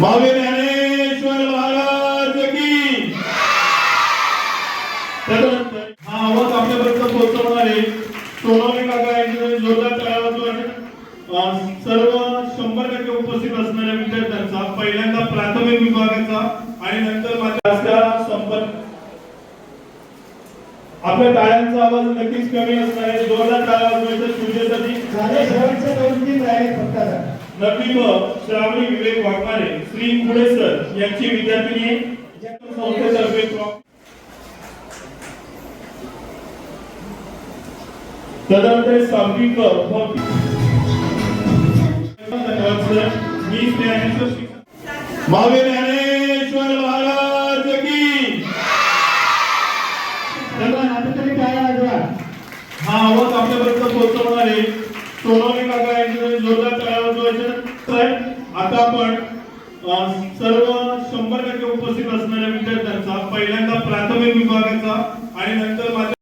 महावीर ज्ञानेश्वर महाराज की. त्याच्यानंतर हा आवाज आपल्यापर्यंत पोहोचवणारे सोनावणे काका यांच्या जोरदार टाळ्या सर्व शंभर टक्के उपस्थित असणाऱ्या विद्यार्थ्यांचा पहिल्यांदा प्राथमिक विभागाचा आणि नंतर माझ्या संपर्क आपल्या टाळ्यांचा आवाज नक्कीच कमी असणार आहे. जोरदार टाळा वाजवायचा सूर्यसाठी झाले शेवटचे दोन तीन राहिले फक्त आता. नवीन श्रावणी विवेक वाघमारे श्री पुढे सर यांची विद्यार्थिनी संस्थेतर्फे ट्रॉ- तदनंतर सात्विक व मी ज्ञानेश्वर महावीर ज्ञानेश्वर महाराज की आता तरी टाळ्या वाजवा. हा आवाज आपल्यापर्यंत पोहोचवणारे सोनवणे काका यांचे जोरदार टाळ्या आता आपण सर्व शंभर टक्के उपस्थित असणाऱ्या विद्यार्थ्यांचा पहिल्यांदा प्राथमिक विभागाचा आणि नंतर